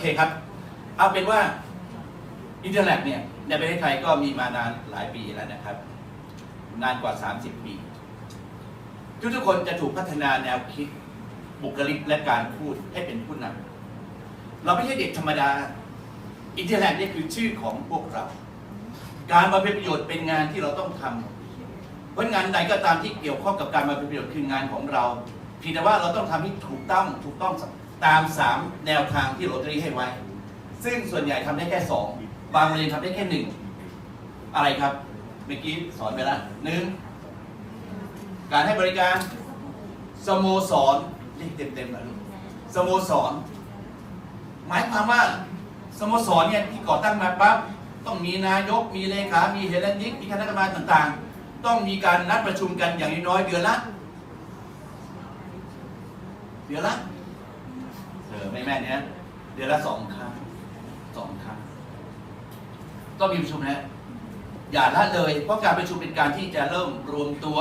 เคครับ เอาเป็นว่าอินเทอร์เน็ตเนี่ยในประเทศไทยก็มีมานานหลายปีแล้วนะครับ นานกว่า 30 ปี ทุกทุกคนจะถูกพัฒนาแนวคิดบุคลิกและการพูดให้เป็นผู้นำเราไม่ใช่เด็กธรรมดา อินเทอร์เน็ตนี่คือชื่อของพวกเรา การมาเป็นประโยชน์เป็นงานที่เราต้องทำเพราะงานใดก็ตามที่เกี่ยวข้องกับการมาเป็นประโยชน์คืองานของเราเพียงแต่ว่าเราต้องทำให้ถูกต้องถูกต้อง ตามสามแนวทางที่โรตารีให้ไว้ ซึ่งส่วนใหญ่ทำได้แค่สองบางโรงเรียนทำได้แค่หนึ่งอะไรครับ เมื่อกี้สอนไปแล้วหนึ่งการให้บริการสโมสรเรียกเต็มๆนะลูกสโมสร หมายความว่าสโมสรเนี่ยที่ก่อตั้งมาปั๊บต้องมีนายกมีเลขามีเฮเลนิกมีคณะกรรมการต่างๆ ต้องมีการนัดประชุมกันอย่างน้อยเดือนละเดือนละ ออไม่แม่นเนี่ยเดือนละสองครั้งสองครั้ง ก็มีประชุมนะอย่าละเลย เพราะการประชุมเป็นการที่จะเริ่มรวมตัว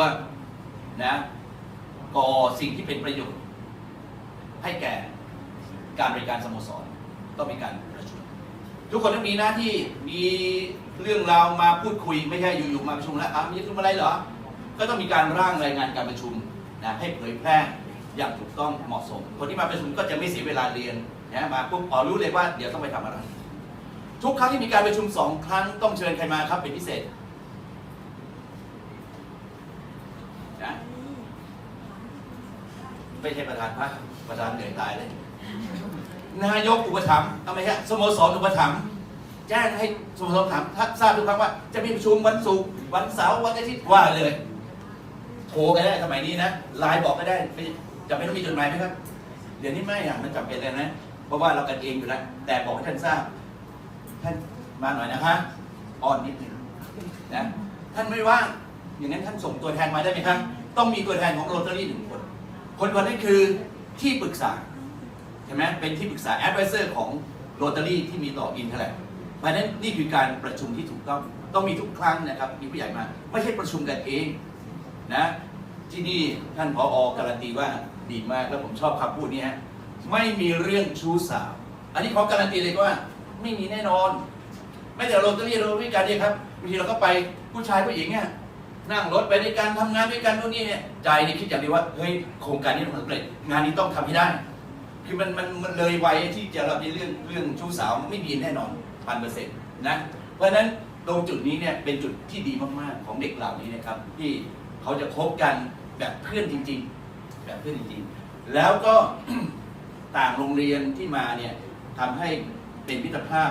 นะก่อสิ่งที่เป็นประโยชน์ ให้แก่การบริการสโมสรต้องมีการประชุม ทุกคนต้องมีหน้าที่มีเรื่องราวมาพูดคุยไม่ใช่อยู่ๆมาประชุมแล้วอะมีประชุมอะไรเหรอ ก็ต้องมีการร่างรายงานการประชุมนะให้เผยแพร่ อย่างถูกต้องเหมาะสม คนที่มาประชุมก็จะไม่เสียเวลาเรียนนะมาปุ๊บอ๋อรู้เลยว่าเดี๋ยวต้องไปทำอะไร ทุกครั้งที่มีการประชุมสองครั้งต้องเชิญใครมาครับเป็นพิเศษนะไม่ใช่ประธานพรรคประธานเหนื่อยตายเลย นายกอุปถัมภ์ทำไมฮะสโมสรอุปถัมภ์แจ้งให้สโมสรถามถ้าทราบทุกครั้งว่า จะมีประชุมวันศุกร์วันเสาร์วันอาทิตย์ว่าเลยโทรก็ได้สมัยนี้นะไลน์บอกก็ได้ไจำเป็นต้องมีจดหมายไหมครับ เดี๋ยวนี้ไม่อะมันจำเป็นเลยนะ เพราะว่าเรากันเองอยู่แล้ว แต่บอกให้ท่านทราบ ท่านมาหน่อยนะคะอ่อนนิดหนึงนะ ท่านไม่ว่าง อย่างนั้นท่านส่งตัวแทนมาได้ไหมครับ ต้องมีตัวแทนของโรตารี่หนึ่งคน คนคนนั้นคือที่ปรึกษาใช่ไหมเป็นที่ปรึกษา advisor ของโรตารี่ที่มีต่ออินเทอร์เน็ตเพราะฉะนั้นนี่คือการประชุมที่ถูกต้อง ต้องมีทุกครั้งนะครับ มีผู้ใหญ่มา ไม่ใช่ประชุมกันเองนะ ที่นี่ท่านผออการันตีว่าดีมากแล้วผมชอบคำพูดนี้ฮะไม่มีเรื่องชู้สาว อันนี้ขอการันตีเลยว่า ไม่มีแน่นอน ไม่แต่โรตารี่โรตารี่การเนี่ยครับบางทีเราก็ไปผู้ชายผู้หญิงเนี่ยนั่งรถไปด้วยกันทำงานด้วยกันนู่นนี่เนี่ยใจนี่คิดอย่างเดียวว่าเฮ้ยโครงการนี้ต้องสำเร็จงานนี้ต้องทำให้ได้ คือมันมันมันเลยไวที่จะเราในเรื่องเรื่องชู้สาวไม่มีแน่นอนพันเปอร์เซ็นต์นะเพราะฉะนั้นตรงจุดนี้เนี่ยเป็นจุดที่ดีมากๆของเด็กเหล่านี้นะครับที่ เขาจะคบกันแบบเพื่อนจริง ๆ แบบเพื่อนจริงๆ แล้วก็ต่างโรงเรียนที่มาเนี่ยทำให้เป็นมิตรภาพ